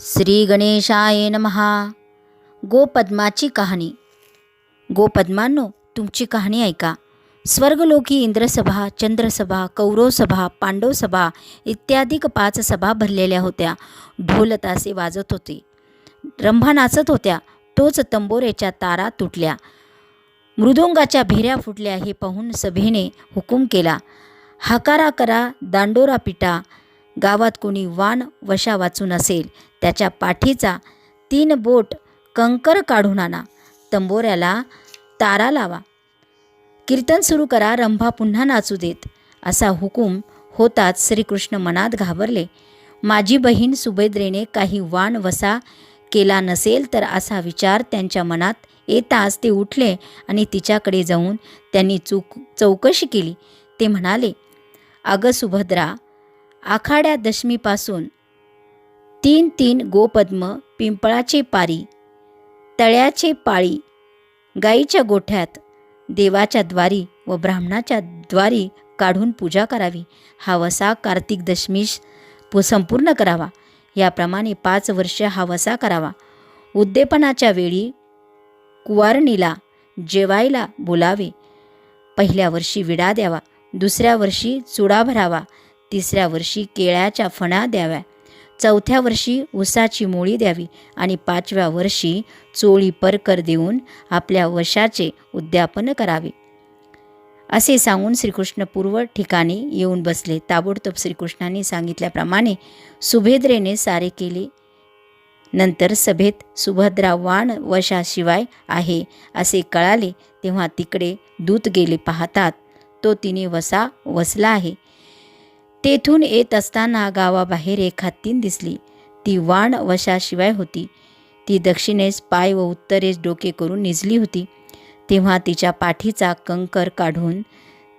श्री गणेशाय नमहा गोपद्माची कहाणी. गोपद्मांनो तुमची कहाणी ऐका. स्वर्गलोकी इंद्रसभा चंद्रसभा कौरवसभा पांडवसभा इत्यादी पाच सभा भरलेल्या होत्या. ढोलतासे वाजत होते. रंभा नाचत होत्या. तोच तंबोरेच्या तारा तुटल्या. मृदुंगाच्या भेऱ्या फुटल्या हे पाहून सभेने हुकूम केला. हाकारा करा दांडोरा पिटा. गावात कोणी वान वशा वाचून असेल त्याच्या पाठीचा तीन बोट कंकर काढून आणा. तंबोऱ्याला तारा लावा. कीर्तन सुरू करा रंभा पुन्हा नाचू देत. असा हुकूम होताच श्रीकृष्ण मनात घाबरले. माझी बहीण सुभद्रेने काही वाण वसा केला नसेल तर असा विचार त्यांच्या मनात येताच ते उठले आणि तिच्याकडे जाऊन त्यांनी चूक चौकशी केली. ते म्हणाले अगं सुभद्रा आखाड्या दशमीपासून तीन तीन गोपद्म पिंपळाचे पारी तळ्याचे पाळी गाईच्या गोठ्यात देवाच्या द्वारी व ब्राह्मणाच्या द्वारी काढून पूजा करावी. हा वसा कार्तिक दशमीस संपूर्ण करावा. याप्रमाणे पाच वर्ष हा वसा करावा. उद्दीपनाच्या वेळी कुवारणीला जेवायला बोलावे. पहिल्या वर्षी विडा द्यावा. दुसऱ्या वर्षी चुडा भरावा. तिसऱ्या वर्षी केळ्याच्या फणा द्याव्या. चौथ्या वर्षी ऊसाची मोळी द्यावी आणि पाचव्या वर्षी चोळी परकर देऊन आपल्या वशाचे उद्यापन करावे. असे सांगून श्रीकृष्ण पूर्व ठिकाणी येऊन बसले. ताबडतोब श्रीकृष्णाने सांगितल्याप्रमाणे सुभेद्रेने सारे केले. नंतर सभेत सुभद्रा वाण वशाशिवाय आहे असे कळाले. तेव्हा तिकडे दूत गेले पाहतात तो तिने वसा वसला आहे. तेथून येत असताना गावाबाहेर एक हत्तीन दिसली. ती वाण वशाशिवाय होती. ती दक्षिणेस पाय व उत्तरेस डोके करून निजली होती. तेव्हा तिच्या पाठीचा कंकर काढून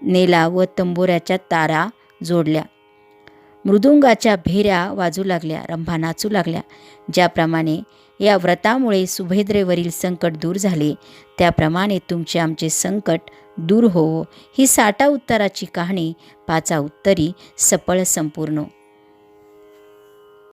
नेला व तंबोऱ्याच्या तारा जोडल्या. मृदुंगाच्या भेऱ्या वाजू लागल्या रंभा नाचू लागल्या. ज्याप्रमाणे या व्रतामुळे सुभेद्रेवरील संकट दूर झाले त्याप्रमाणे तुमचे आमचे संकट दूर होवो. ही साठा उत्तराची कहाणी पाचा उत्तरी सफळ संपूर्ण.